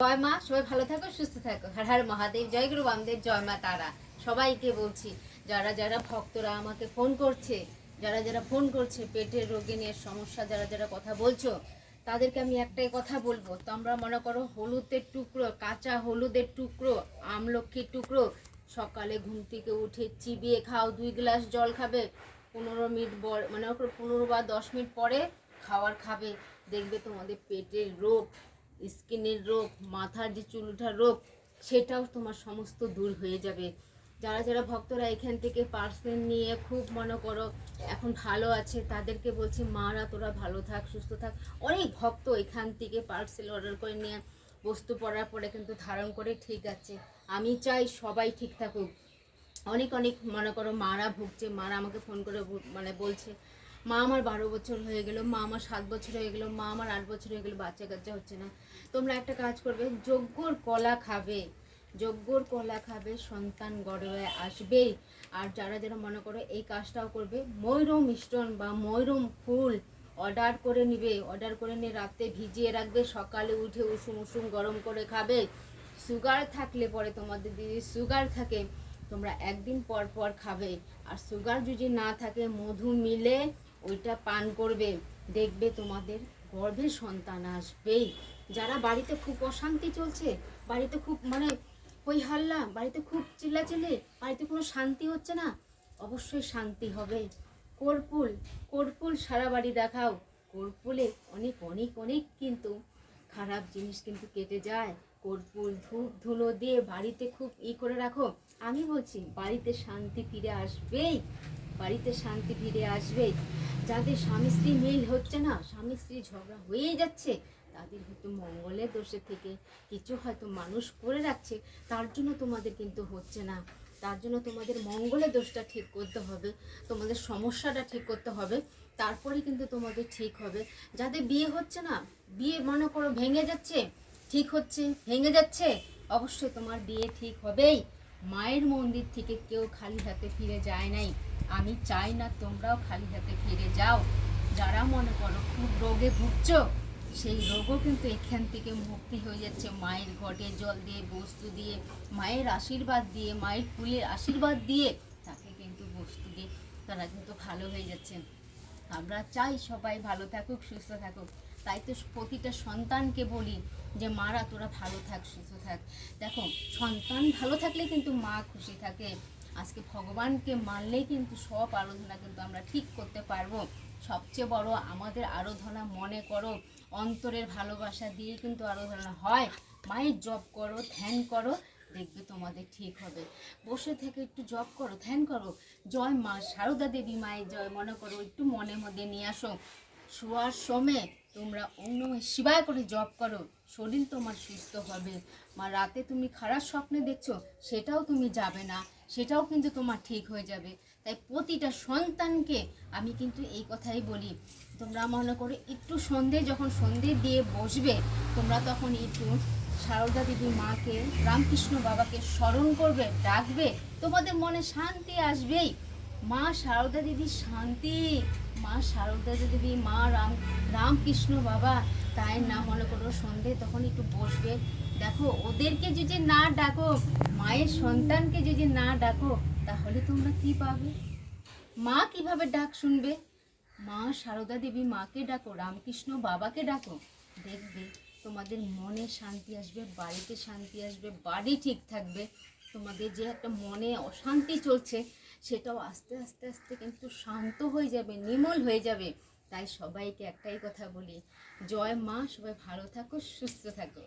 জয় মা, সবাই ভালো থাকো, সুস্থ থাকো। হর হর মহাদেব, জয় গুরু বামদেব, জয় মা তারা। সবাইকে বলছি, যারা যারা ভক্তরা আমাকে ফোন করছে, যারা যারা ফোন করছে, পেটের রোগে নিয়ে সমস্যা, যারা যারা কথা বলছো, তাদেরকে আমি একটাই কথা বলব। তোমরা মনে করো হলুদের টুকরো, কাঁচা হলুদের টুকরো, আমলক্ষীর টুকরো, সকালে ঘুম থেকে উঠে চিবিয়ে খাও, দুই গ্লাস জল খাবে, পনেরো মিনিট মানে পনেরো বা দশ মিনিট পরে খাবার খাবে। দেখবে তোমাদের পেটের রোগ স্কিনের রোগ, মাথার যে চুল ওঠার রোগ, সেটাও তোমার সমস্ত দূর হয়ে যাবে। যারা যারা ভক্তরা এখান থেকে পার্সেল নিয়ে খুব মনে করো এখন ভালো আছে, তাদেরকে বলছি, মারা, তোরা ভালো থাক, সুস্থ থাক। অনেক ভক্ত এখান থেকে পার্সেল অর্ডার করে নিয়ে বস্তু পড়ার পরে কিন্তু ধারণ করে ঠিক আছে। আমি চাই সবাই ঠিক থাকুক। অনেক অনেক মনে করো মারা ভুগছে, মারা আমাকে ফোন করে মানে বলছে মা আমার বারো বছর হয়ে গেল, মা আমার সাত বছর হয়ে গেল, মা আমার আট বছর হয়ে গেল, বাচ্চা কাচ্চা হচ্ছে না। তোমরা একটা কাজ করবে, যজ্ঞর কলা খাবে, যজ্ঞর কলা খাবে, সন্তান গড়ে আসবেই। আর যারা যারা মনে করো এই কাজটাও করবে, ময়ূরম মিষ্টন বা ময়ূরম ফুল অর্ডার করে নিবে, অর্ডার করে নিয়ে রাতে ভিজিয়ে রাখবে, সকালে উঠে উষুম উষুম গরম করে খাবে। সুগার থাকলে পরে তোমাদের দিদি সুগার থাকে, তোমরা একদিন পর পর খাবে। আর সুগার যদি না থাকে, মধু মিলে ওইটা পান করবে, দেখবে তোমাদের গর্ভে সন্তান আসবেই। যারা বাড়িতে খুব অশান্তি চলছে, বাড়িতে খুব মানে হই হাল্লা, বাড়িতে খুব চিল্লাচিল্লি, বাড়িতে কোনো শান্তি হচ্ছে না, অবশ্যই শান্তি হবে। কর্পুল কর্পুল সারা বাড়ি দেখাও। কর্পুলে অনেক অনেক অনেক কিন্তু খারাপ জিনিস কিন্তু কেটে যায়। কর্পূর ধূপ ধুলো দিয়ে বাড়িতে খুব ই করে রাখো। আমি বলছি, বাড়িতে শান্তি ফিরে আসবেই, বাড়িতে শান্তি ফিরে আসবেই। যাদের স্বামী স্ত্রী মিল হচ্ছে না, স্বামী স্ত্রী ঝগড়া হয়েই যাচ্ছে, তাদের হয়তো মঙ্গলের দোষে থেকে কিছু হয়তো মানুষ করে রাখছে তার জন্য তোমাদের কিন্তু হচ্ছে না। তার জন্য তোমাদের মঙ্গলের দোষটা ঠিক করতে হবে, তোমাদের সমস্যাটা ঠিক করতে হবে, তারপরে কিন্তু তোমাদের ঠিক হবে। যাদের বিয়ে হচ্ছে না, বিয়ে মনে করো ভেঙে যাচ্ছে, ঠিক হচ্ছে, ভেঙে যাচ্ছে, অবশ্যই তোমার বিয়ে ঠিক হবেই। মায়ের মন্দির থেকে কেউ খালি হাতে ফিরে যায় নাই। আমি চাই না তোমরাও খালি হাতে ফিরে যাও। যারা মনে করো খুব রোগে ভুগছো, সেই রোগও কিন্তু এখান থেকে মুক্তি হয়ে যাচ্ছে। মায়ের ঘটে জল দিয়ে, বস্তু দিয়ে, মায়ের আশীর্বাদ দিয়ে, মায়ের ফুলের আশীর্বাদ দিয়ে, তাকে কিন্তু বস্তু দিয়ে তারা কিন্তু ভালো হয়ে যাচ্ছে। আমরা চাই সবাই ভালো থাকুক, সুস্থ থাকুক। তাই তো প্রতিটা সন্তানকে বলি যে, মারা, তোরা ভালো থাক, সুস্থ থাক। দেখো, সন্তান ভালো থাকলে কিন্তু মা খুশি থাকে। আজকে ভগবানকে মানলেই কিন্তু সব আরাধনা কিন্তু আমরা ঠিক করতে পারব। সবচেয়ে বড় আমাদের আরাধনা মনে করো, অন্তরের ভালোবাসা দিয়ে কিন্তু আরাধনা হয়। মায়ের জপ করো, ধ্যান করো, দেখবে তোমাদের ঠিক হবে। বসে থেকে একটু জপ করো, ধ্যান করো। জয় মা সারদা দেবী মায়ের জয়, মনে করো একটু মনে মধ্যে নিয়ে আসো। শোয়ার সময় তোমরা অন্য শিবায় করে জপ করো। শরীর তোমার সুস্থ হবে। মা, রাতে তুমি খারাপ স্বপ্নে দেখছ, সেটাও তুমি যাবে না। সেটাও কিন্তু তোমার ঠিক হয়ে যাবে। তাই প্রতিটা সন্তানকে আমি কিন্তু এই কথাই বলি, তোমরা মনে করো একটু সন্ধে যখন সন্ধে দিয়ে বসবে, তোমরা তখন একটু সারদা দেবী মাকে, রামকৃষ্ণ বাবাকে স্মরণ করবে, ডাকবে। তোমাদের মনে শান্তি আসবেই। মা, সারদা দেবী শান্তি। মা সারদা দেবী মা রাম, রামকৃষ্ণ বাবা, তাই না মনে করো সন্ধে তখন একটু বসবে। দেখো, ওদেরকে যদি না ডাকো, মায়ের সন্তানকে যদি না ডাকো, তাহলে তোমরা কি পাবে? মা কীভাবে ডাক শুনবে? মা সারদা দেবী মাকে ডাকো, রামকৃষ্ণ বাবাকে ডাকো। দেখবে, তোমাদের মনে শান্তি আসবে, বাড়িতে শান্তি আসবে, বাড়ি ঠিক থাকবে। তোমাদের যে একটা মনে অশান্তি চলছে সেটাও আস্তে আস্তে আস্তে কিন্তু শান্ত হয়ে যাবে নিমল হয়ে যাবে। তাই সবাইকে একটাই কথা বলি, জয় মা, সবাই ভালো থাকো, সুস্থ থাকো।